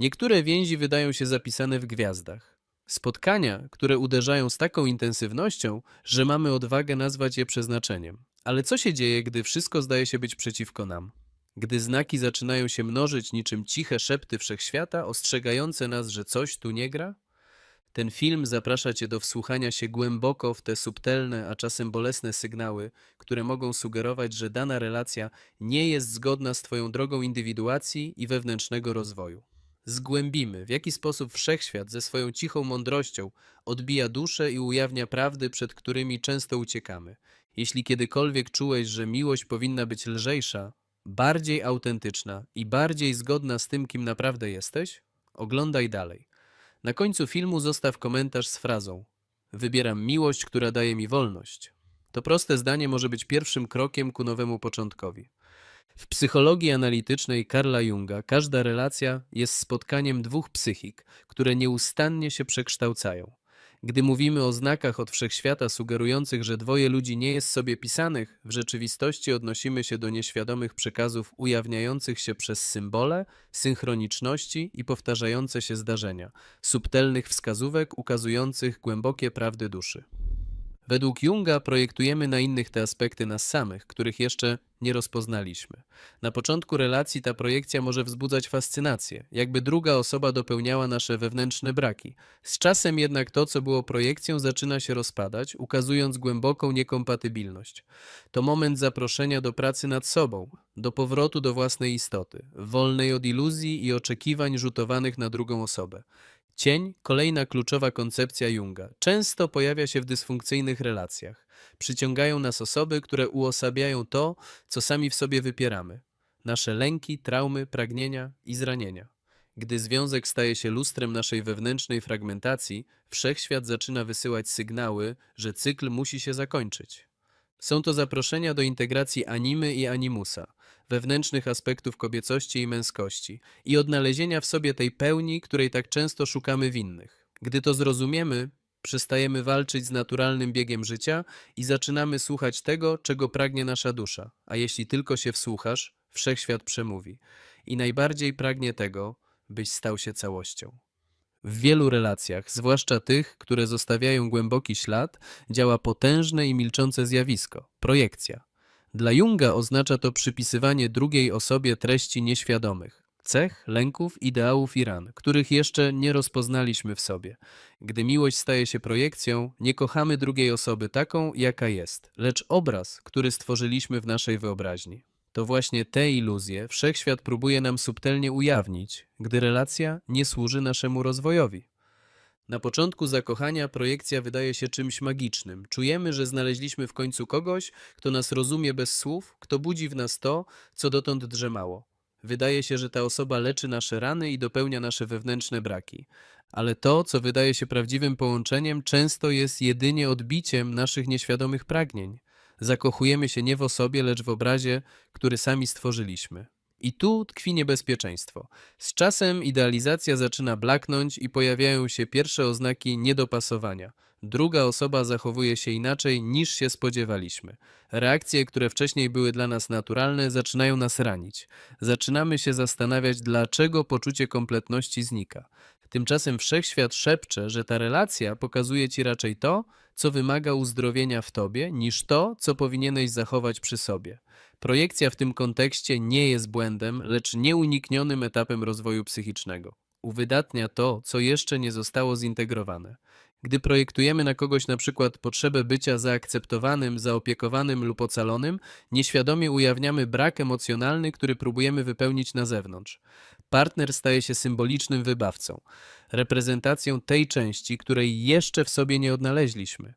Niektóre więzi wydają się zapisane w gwiazdach. Spotkania, które uderzają z taką intensywnością, że mamy odwagę nazwać je przeznaczeniem. Ale co się dzieje, gdy wszystko zdaje się być przeciwko nam? Gdy znaki zaczynają się mnożyć niczym ciche szepty wszechświata, ostrzegające nas, że coś tu nie gra? Ten film zaprasza Cię do wsłuchania się głęboko w te subtelne, a czasem bolesne sygnały, które mogą sugerować, że dana relacja nie jest zgodna z Twoją drogą indywiduacji i wewnętrznego rozwoju. Zgłębimy, w jaki sposób wszechświat ze swoją cichą mądrością odbija duszę i ujawnia prawdy, przed którymi często uciekamy. Jeśli kiedykolwiek czułeś, że miłość powinna być lżejsza, bardziej autentyczna i bardziej zgodna z tym, kim naprawdę jesteś, oglądaj dalej. Na końcu filmu zostaw komentarz z frazą: Wybieram miłość, która daje mi wolność. To proste zdanie może być pierwszym krokiem ku nowemu początkowi. W psychologii analitycznej Karla Junga każda relacja jest spotkaniem dwóch psychik, które nieustannie się przekształcają. Gdy mówimy o znakach od wszechświata sugerujących, że dwoje ludzi nie jest sobie pisanych, w rzeczywistości odnosimy się do nieświadomych przekazów ujawniających się przez symbole, synchroniczności i powtarzające się zdarzenia, subtelnych wskazówek ukazujących głębokie prawdy duszy. Według Junga projektujemy na innych te aspekty nas samych, których jeszcze nie rozpoznaliśmy. Na początku relacji ta projekcja może wzbudzać fascynację, jakby druga osoba dopełniała nasze wewnętrzne braki. Z czasem jednak to, co było projekcją, zaczyna się rozpadać, ukazując głęboką niekompatybilność. To moment zaproszenia do pracy nad sobą, do powrotu do własnej istoty, wolnej od iluzji i oczekiwań rzutowanych na drugą osobę. Cień, kolejna kluczowa koncepcja Junga, często pojawia się w dysfunkcyjnych relacjach. Przyciągają nas osoby, które uosabiają to, co sami w sobie wypieramy nasze lęki, traumy, pragnienia i zranienia. Gdy związek staje się lustrem naszej wewnętrznej fragmentacji, wszechświat zaczyna wysyłać sygnały, że cykl musi się zakończyć. Są to zaproszenia do integracji animy i animusa, wewnętrznych aspektów kobiecości i męskości i odnalezienia w sobie tej pełni, której tak często szukamy w innych. Gdy to zrozumiemy, przestajemy walczyć z naturalnym biegiem życia i zaczynamy słuchać tego, czego pragnie nasza dusza. A jeśli tylko się wsłuchasz, wszechświat przemówi. I najbardziej pragnie tego, byś stał się całością. W wielu relacjach, zwłaszcza tych, które zostawiają głęboki ślad, działa potężne i milczące zjawisko projekcja. Dla Junga oznacza to przypisywanie drugiej osobie treści nieświadomych, cech, lęków, ideałów i ran, których jeszcze nie rozpoznaliśmy w sobie. Gdy miłość staje się projekcją, nie kochamy drugiej osoby taką, jaka jest, lecz obraz, który stworzyliśmy w naszej wyobraźni. To właśnie te iluzje wszechświat próbuje nam subtelnie ujawnić, gdy relacja nie służy naszemu rozwojowi. Na początku zakochania projekcja wydaje się czymś magicznym. Czujemy, że znaleźliśmy w końcu kogoś, kto nas rozumie bez słów, kto budzi w nas to, co dotąd drzemało. Wydaje się, że ta osoba leczy nasze rany i dopełnia nasze wewnętrzne braki. Ale to, co wydaje się prawdziwym połączeniem, często jest jedynie odbiciem naszych nieświadomych pragnień. Zakochujemy się nie w osobie, lecz w obrazie, który sami stworzyliśmy. I tu tkwi niebezpieczeństwo. Z czasem idealizacja zaczyna blaknąć i pojawiają się pierwsze oznaki niedopasowania. Druga osoba zachowuje się inaczej niż się spodziewaliśmy. Reakcje, które wcześniej były dla nas naturalne, zaczynają nas ranić. Zaczynamy się zastanawiać, dlaczego poczucie kompletności znika. Tymczasem wszechświat szepcze, że ta relacja pokazuje ci raczej to, co wymaga uzdrowienia w tobie, niż to, co powinieneś zachować przy sobie. Projekcja w tym kontekście nie jest błędem, lecz nieuniknionym etapem rozwoju psychicznego. Uwydatnia to, co jeszcze nie zostało zintegrowane. Gdy projektujemy na kogoś na przykład potrzebę bycia zaakceptowanym, zaopiekowanym lub ocalonym, nieświadomie ujawniamy brak emocjonalny, który próbujemy wypełnić na zewnątrz. Partner staje się symbolicznym wybawcą, reprezentacją tej części, której jeszcze w sobie nie odnaleźliśmy.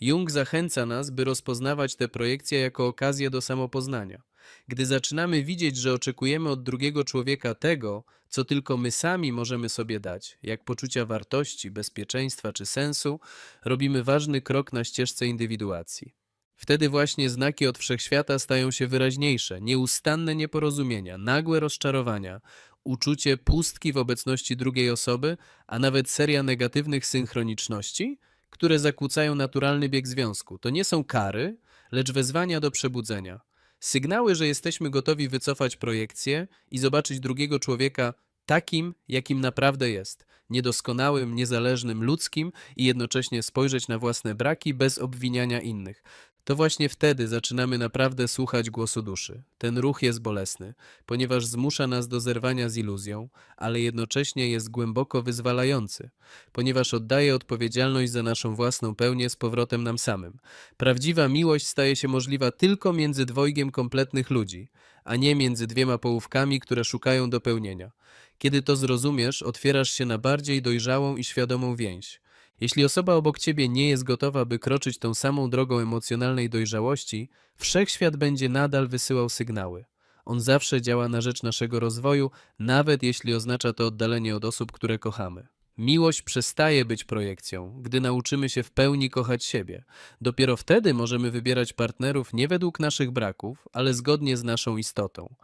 Jung zachęca nas, by rozpoznawać te projekcje jako okazję do samopoznania. Gdy zaczynamy widzieć, że oczekujemy od drugiego człowieka tego, co tylko my sami możemy sobie dać, jak poczucia wartości, bezpieczeństwa czy sensu, robimy ważny krok na ścieżce indywiduacji. Wtedy właśnie znaki od wszechświata stają się wyraźniejsze, nieustanne nieporozumienia, nagłe rozczarowania, uczucie pustki w obecności drugiej osoby, a nawet seria negatywnych synchroniczności, które zakłócają naturalny bieg związku. To nie są kary, lecz wezwania do przebudzenia. Sygnały, że jesteśmy gotowi wycofać projekcję i zobaczyć drugiego człowieka takim, jakim naprawdę jest, niedoskonałym, niezależnym, ludzkim i jednocześnie spojrzeć na własne braki bez obwiniania innych. To właśnie wtedy zaczynamy naprawdę słuchać głosu duszy. Ten ruch jest bolesny, ponieważ zmusza nas do zerwania z iluzją, ale jednocześnie jest głęboko wyzwalający, ponieważ oddaje odpowiedzialność za naszą własną pełnię z powrotem nam samym. Prawdziwa miłość staje się możliwa tylko między dwojgiem kompletnych ludzi, a nie między dwiema połówkami, które szukają dopełnienia. Kiedy to zrozumiesz, otwierasz się na bardziej dojrzałą i świadomą więź. Jeśli osoba obok ciebie nie jest gotowa, by kroczyć tą samą drogą emocjonalnej dojrzałości, wszechświat będzie nadal wysyłał sygnały. On zawsze działa na rzecz naszego rozwoju, nawet jeśli oznacza to oddalenie od osób, które kochamy. Miłość przestaje być projekcją, gdy nauczymy się w pełni kochać siebie. Dopiero wtedy możemy wybierać partnerów nie według naszych braków, ale zgodnie z naszą istotą.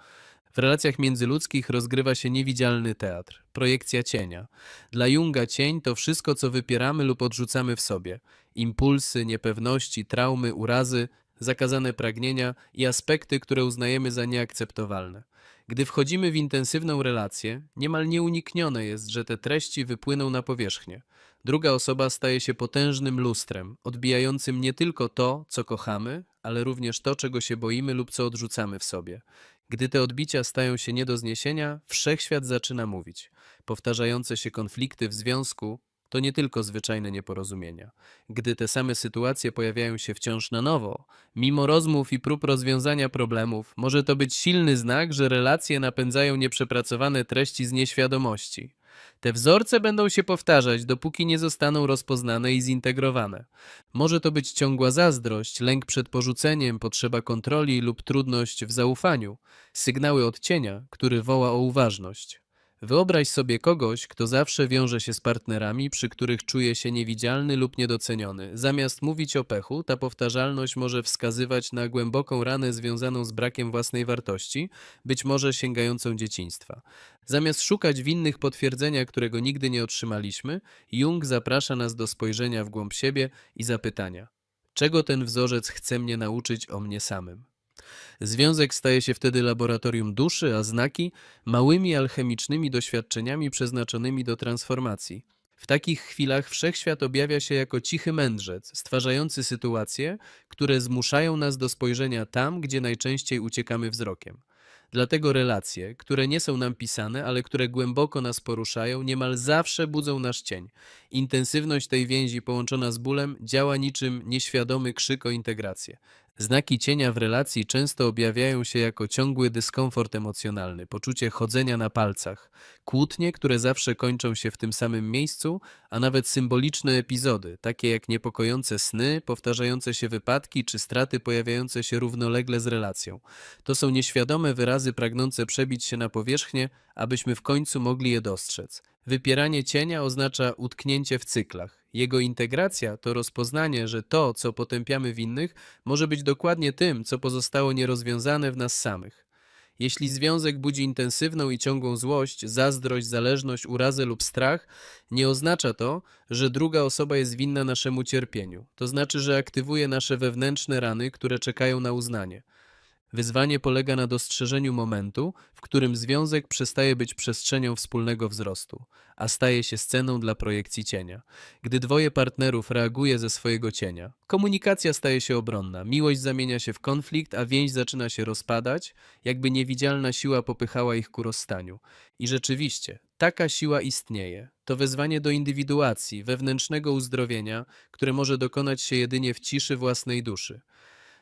W relacjach międzyludzkich rozgrywa się niewidzialny teatr, projekcja cienia. Dla Junga cień to wszystko, co wypieramy lub odrzucamy w sobie. Impulsy, niepewności, traumy, urazy, zakazane pragnienia i aspekty, które uznajemy za nieakceptowalne. Gdy wchodzimy w intensywną relację, niemal nieuniknione jest, że te treści wypłyną na powierzchnię. Druga osoba staje się potężnym lustrem, odbijającym nie tylko to, co kochamy, ale również to, czego się boimy lub co odrzucamy w sobie. Gdy te odbicia stają się nie do zniesienia, wszechświat zaczyna mówić. Powtarzające się konflikty w związku to nie tylko zwyczajne nieporozumienia. Gdy te same sytuacje pojawiają się wciąż na nowo, mimo rozmów i prób rozwiązania problemów, może to być silny znak, że relacje napędzają nieprzepracowane treści z nieświadomości. Te wzorce będą się powtarzać, dopóki nie zostaną rozpoznane i zintegrowane. Może to być ciągła zazdrość, lęk przed porzuceniem, potrzeba kontroli lub trudność w zaufaniu, sygnały odcienia, który woła o uważność. Wyobraź sobie kogoś, kto zawsze wiąże się z partnerami, przy których czuje się niewidzialny lub niedoceniony. Zamiast mówić o pechu, ta powtarzalność może wskazywać na głęboką ranę związaną z brakiem własnej wartości, być może sięgającą dzieciństwa. Zamiast szukać w innych potwierdzenia, którego nigdy nie otrzymaliśmy, Jung zaprasza nas do spojrzenia w głąb siebie i zapytania: czego ten wzorzec chce mnie nauczyć o mnie samym? Związek staje się wtedy laboratorium duszy, a znaki małymi alchemicznymi doświadczeniami przeznaczonymi do transformacji. W takich chwilach wszechświat objawia się jako cichy mędrzec, stwarzający sytuacje, które zmuszają nas do spojrzenia tam, gdzie najczęściej uciekamy wzrokiem. Dlatego relacje, które nie są nam pisane, ale które głęboko nas poruszają, niemal zawsze budzą nasz cień. Intensywność tej więzi połączona z bólem działa niczym nieświadomy krzyk o integrację. Znaki cienia w relacji często objawiają się jako ciągły dyskomfort emocjonalny, poczucie chodzenia na palcach, kłótnie, które zawsze kończą się w tym samym miejscu, a nawet symboliczne epizody, takie jak niepokojące sny, powtarzające się wypadki czy straty pojawiające się równolegle z relacją. To są nieświadome wyrazy pragnące przebić się na powierzchnię, abyśmy w końcu mogli je dostrzec. Wypieranie cienia oznacza utknięcie w cyklach. Jego integracja to rozpoznanie, że to, co potępiamy w innych, może być dokładnie tym, co pozostało nierozwiązane w nas samych. Jeśli związek budzi intensywną i ciągłą złość, zazdrość, zależność, urazę lub strach, nie oznacza to, że druga osoba jest winna naszemu cierpieniu. To znaczy, że aktywuje nasze wewnętrzne rany, które czekają na uznanie. Wyzwanie polega na dostrzeżeniu momentu, w którym związek przestaje być przestrzenią wspólnego wzrostu, a staje się sceną dla projekcji cienia. Gdy dwoje partnerów reaguje ze swojego cienia, komunikacja staje się obronna, miłość zamienia się w konflikt, a więź zaczyna się rozpadać, jakby niewidzialna siła popychała ich ku rozstaniu. I rzeczywiście, taka siła istnieje. To wezwanie do indywiduacji, wewnętrznego uzdrowienia, które może dokonać się jedynie w ciszy własnej duszy.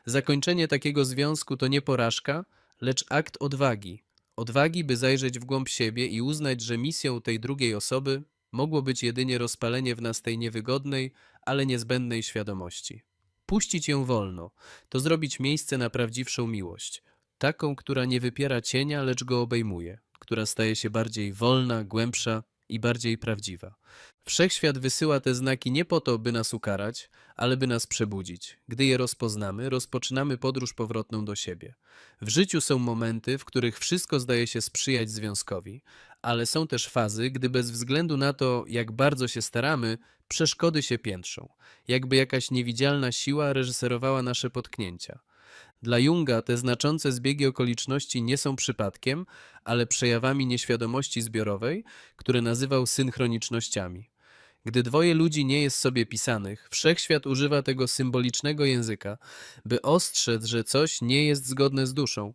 Zakończenie takiego związku to nie porażka, lecz akt odwagi. Odwagi, by zajrzeć w głąb siebie i uznać, że misją tej drugiej osoby mogło być jedynie rozpalenie w nas tej niewygodnej, ale niezbędnej świadomości. Puścić ją wolno, to zrobić miejsce na prawdziwszą miłość, taką, która nie wypiera cienia, lecz go obejmuje, która staje się bardziej wolna, głębsza i bardziej prawdziwa. Wszechświat wysyła te znaki nie po to, by nas ukarać, ale by nas przebudzić. Gdy je rozpoznamy, rozpoczynamy podróż powrotną do siebie. W życiu są momenty, w których wszystko zdaje się sprzyjać związkowi, ale są też fazy, gdy bez względu na to, jak bardzo się staramy, przeszkody się piętrzą, jakby jakaś niewidzialna siła reżyserowała nasze potknięcia. Dla Junga te znaczące zbiegi okoliczności nie są przypadkiem, ale przejawami nieświadomości zbiorowej, które nazywał synchronicznościami. Gdy dwoje ludzi nie jest sobie pisanych, wszechświat używa tego symbolicznego języka, by ostrzec, że coś nie jest zgodne z duszą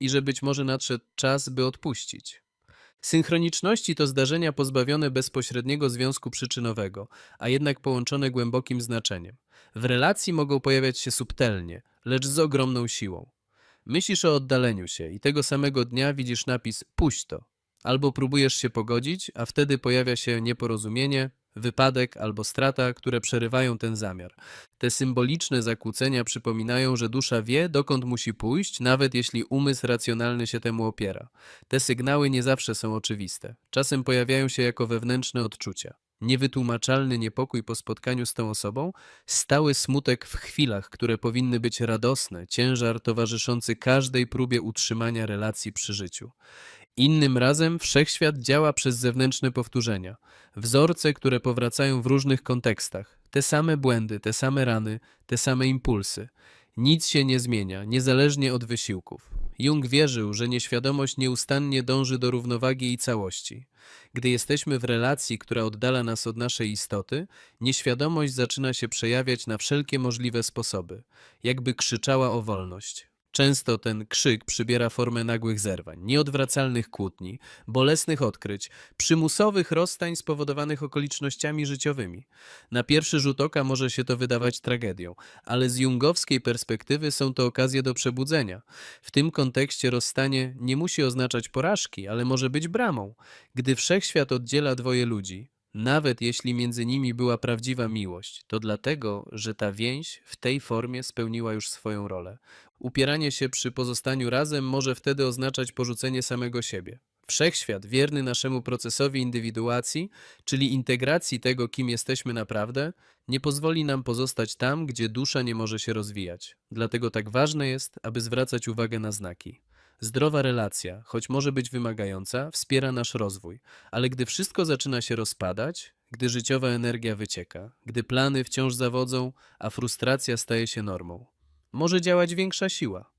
i że być może nadszedł czas, by odpuścić. Synchroniczności to zdarzenia pozbawione bezpośredniego związku przyczynowego, a jednak połączone głębokim znaczeniem. W relacji mogą pojawiać się subtelnie, lecz z ogromną siłą. Myślisz o oddaleniu się i tego samego dnia widzisz napis puść to. Albo próbujesz się pogodzić, a wtedy pojawia się nieporozumienie, wypadek albo strata, które przerywają ten zamiar. Te symboliczne zakłócenia przypominają, że dusza wie, dokąd musi pójść, nawet jeśli umysł racjonalny się temu opiera. Te sygnały nie zawsze są oczywiste. Czasem pojawiają się jako wewnętrzne odczucia. Niewytłumaczalny niepokój po spotkaniu z tą osobą, stały smutek w chwilach, które powinny być radosne, ciężar towarzyszący każdej próbie utrzymania relacji przy życiu. Innym razem wszechświat działa przez zewnętrzne powtórzenia, wzorce, które powracają w różnych kontekstach, te same błędy, te same rany, te same impulsy. Nic się nie zmienia, niezależnie od wysiłków. Jung wierzył, że nieświadomość nieustannie dąży do równowagi i całości. Gdy jesteśmy w relacji, która oddala nas od naszej istoty, nieświadomość zaczyna się przejawiać na wszelkie możliwe sposoby, jakby krzyczała o wolność. Często ten krzyk przybiera formę nagłych zerwań, nieodwracalnych kłótni, bolesnych odkryć, przymusowych rozstań spowodowanych okolicznościami życiowymi. Na pierwszy rzut oka może się to wydawać tragedią, ale z jungowskiej perspektywy są to okazje do przebudzenia. W tym kontekście rozstanie nie musi oznaczać porażki, ale może być bramą. Gdy wszechświat oddziela dwoje ludzi, nawet jeśli między nimi była prawdziwa miłość, to dlatego, że ta więź w tej formie spełniła już swoją rolę. Upieranie się przy pozostaniu razem może wtedy oznaczać porzucenie samego siebie. Wszechświat, wierny naszemu procesowi indywiduacji, czyli integracji tego, kim jesteśmy naprawdę, nie pozwoli nam pozostać tam, gdzie dusza nie może się rozwijać. Dlatego tak ważne jest, aby zwracać uwagę na znaki. Zdrowa relacja, choć może być wymagająca, wspiera nasz rozwój, ale gdy wszystko zaczyna się rozpadać, gdy życiowa energia wycieka, gdy plany wciąż zawodzą, a frustracja staje się normą, może działać większa siła.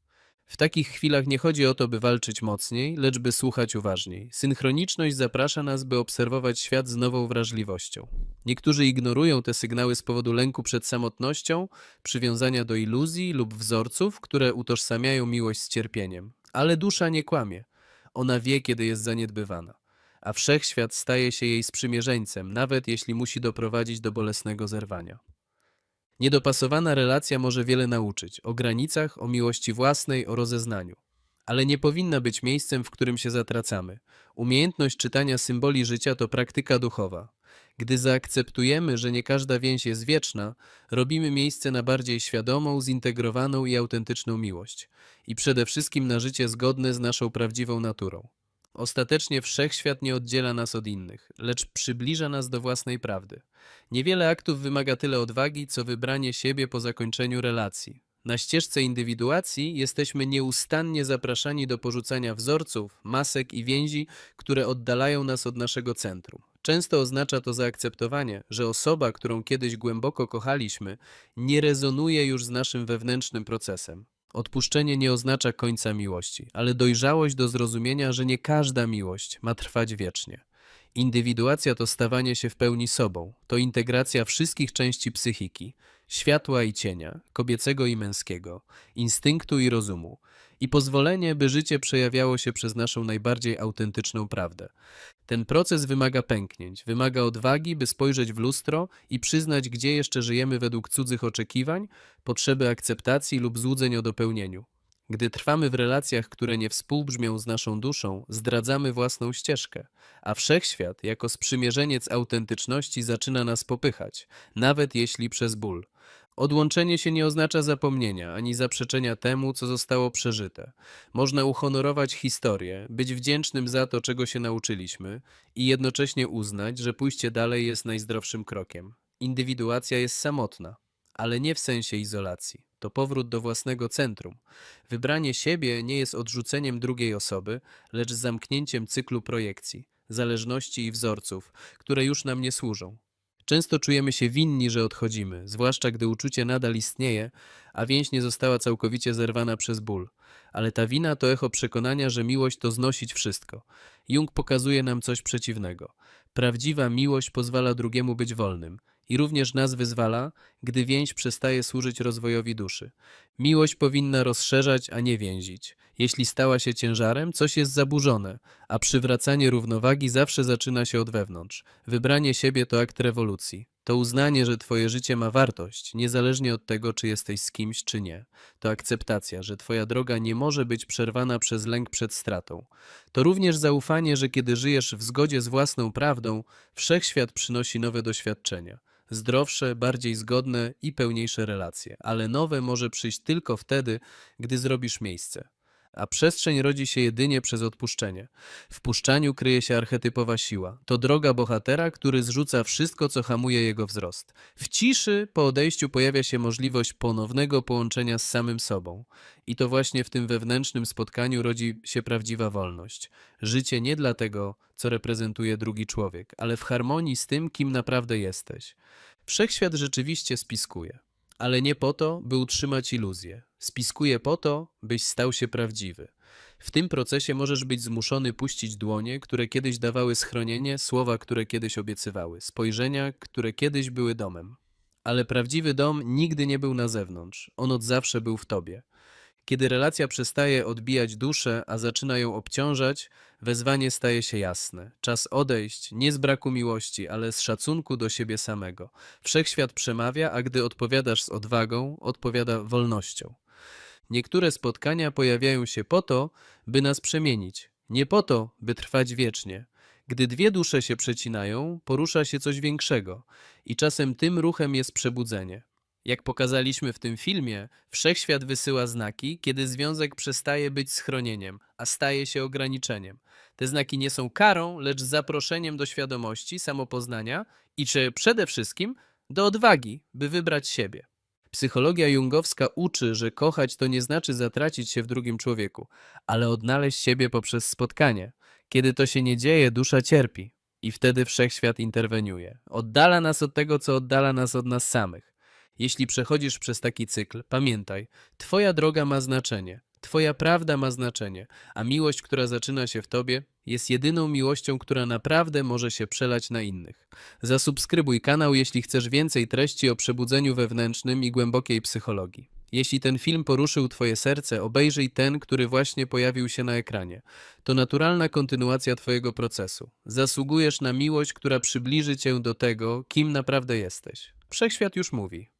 W takich chwilach nie chodzi o to, by walczyć mocniej, lecz by słuchać uważniej. Synchroniczność zaprasza nas, by obserwować świat z nową wrażliwością. Niektórzy ignorują te sygnały z powodu lęku przed samotnością, przywiązania do iluzji lub wzorców, które utożsamiają miłość z cierpieniem. Ale dusza nie kłamie. Ona wie, kiedy jest zaniedbywana. A wszechświat staje się jej sprzymierzeńcem, nawet jeśli musi doprowadzić do bolesnego zerwania. Niedopasowana relacja może wiele nauczyć o granicach, o miłości własnej, o rozeznaniu. Ale nie powinna być miejscem, w którym się zatracamy. Umiejętność czytania symboli życia to praktyka duchowa. Gdy zaakceptujemy, że nie każda więź jest wieczna, robimy miejsce na bardziej świadomą, zintegrowaną i autentyczną miłość. I przede wszystkim na życie zgodne z naszą prawdziwą naturą. Ostatecznie wszechświat nie oddziela nas od innych, lecz przybliża nas do własnej prawdy. Niewiele aktów wymaga tyle odwagi, co wybranie siebie po zakończeniu relacji. Na ścieżce indywiduacji jesteśmy nieustannie zapraszani do porzucania wzorców, masek i więzi, które oddalają nas od naszego centrum. Często oznacza to zaakceptowanie, że osoba, którą kiedyś głęboko kochaliśmy, nie rezonuje już z naszym wewnętrznym procesem. Odpuszczenie nie oznacza końca miłości, ale dojrzałość do zrozumienia, że nie każda miłość ma trwać wiecznie. Indywiduacja to stawanie się w pełni sobą, to integracja wszystkich części psychiki, światła i cienia, kobiecego i męskiego, instynktu i rozumu, i pozwolenie, by życie przejawiało się przez naszą najbardziej autentyczną prawdę. Ten proces wymaga pęknięć, wymaga odwagi, by spojrzeć w lustro i przyznać, gdzie jeszcze żyjemy według cudzych oczekiwań, potrzeby akceptacji lub złudzeń o dopełnieniu. Gdy trwamy w relacjach, które nie współbrzmią z naszą duszą, zdradzamy własną ścieżkę, a wszechświat, jako sprzymierzeniec autentyczności, zaczyna nas popychać, nawet jeśli przez ból. Odłączenie się nie oznacza zapomnienia ani zaprzeczenia temu, co zostało przeżyte. Można uhonorować historię, być wdzięcznym za to, czego się nauczyliśmy i jednocześnie uznać, że pójście dalej jest najzdrowszym krokiem. Indywiduacja jest samotna, ale nie w sensie izolacji. To powrót do własnego centrum. Wybranie siebie nie jest odrzuceniem drugiej osoby, lecz zamknięciem cyklu projekcji, zależności i wzorców, które już nam nie służą. Często czujemy się winni, że odchodzimy, zwłaszcza gdy uczucie nadal istnieje, a więź nie została całkowicie zerwana przez ból. Ale ta wina to echo przekonania, że miłość to znosić wszystko. Jung pokazuje nam coś przeciwnego. Prawdziwa miłość pozwala drugiemu być wolnym i również nas wyzwala, gdy więź przestaje służyć rozwojowi duszy. Miłość powinna rozszerzać, a nie więzić. Jeśli stała się ciężarem, coś jest zaburzone, a przywracanie równowagi zawsze zaczyna się od wewnątrz. Wybranie siebie to akt rewolucji. To uznanie, że twoje życie ma wartość, niezależnie od tego, czy jesteś z kimś, czy nie. To akceptacja, że twoja droga nie może być przerwana przez lęk przed stratą. To również zaufanie, że kiedy żyjesz w zgodzie z własną prawdą, wszechświat przynosi nowe doświadczenia. Zdrowsze, bardziej zgodne i pełniejsze relacje, ale nowe może przyjść tylko wtedy, gdy zrobisz miejsce. A przestrzeń rodzi się jedynie przez odpuszczenie. W puszczaniu kryje się archetypowa siła. To droga bohatera, który zrzuca wszystko, co hamuje jego wzrost. W ciszy po odejściu pojawia się możliwość ponownego połączenia z samym sobą. I to właśnie w tym wewnętrznym spotkaniu rodzi się prawdziwa wolność. Życie nie dla tego, co reprezentuje drugi człowiek, ale w harmonii z tym, kim naprawdę jesteś. Wszechświat rzeczywiście spiskuje. Ale nie po to, by utrzymać iluzję. Spiskuje po to, byś stał się prawdziwy. W tym procesie możesz być zmuszony puścić dłonie, które kiedyś dawały schronienie, słowa, które kiedyś obiecywały, spojrzenia, które kiedyś były domem. Ale prawdziwy dom nigdy nie był na zewnątrz, on od zawsze był w tobie. Kiedy relacja przestaje odbijać duszę, a zaczyna ją obciążać, wezwanie staje się jasne. Czas odejść nie z braku miłości, ale z szacunku do siebie samego. Wszechświat przemawia, a gdy odpowiadasz z odwagą, odpowiada wolnością. Niektóre spotkania pojawiają się po to, by nas przemienić, nie po to, by trwać wiecznie. Gdy dwie dusze się przecinają, porusza się coś większego i czasem tym ruchem jest przebudzenie. Jak pokazaliśmy w tym filmie, wszechświat wysyła znaki, kiedy związek przestaje być schronieniem, a staje się ograniczeniem. Te znaki nie są karą, lecz zaproszeniem do świadomości, samopoznania i czy przede wszystkim do odwagi, by wybrać siebie. Psychologia jungowska uczy, że kochać to nie znaczy zatracić się w drugim człowieku, ale odnaleźć siebie poprzez spotkanie. Kiedy to się nie dzieje, dusza cierpi i wtedy wszechświat interweniuje. Oddala nas od tego, co oddala nas od nas samych. Jeśli przechodzisz przez taki cykl, pamiętaj, Twoja droga ma znaczenie, Twoja prawda ma znaczenie, a miłość, która zaczyna się w Tobie, jest jedyną miłością, która naprawdę może się przelać na innych. Zasubskrybuj kanał, jeśli chcesz więcej treści o przebudzeniu wewnętrznym i głębokiej psychologii. Jeśli ten film poruszył Twoje serce, obejrzyj ten, który właśnie pojawił się na ekranie. To naturalna kontynuacja Twojego procesu. Zasługujesz na miłość, która przybliży Cię do tego, kim naprawdę jesteś. Wszechświat już mówi.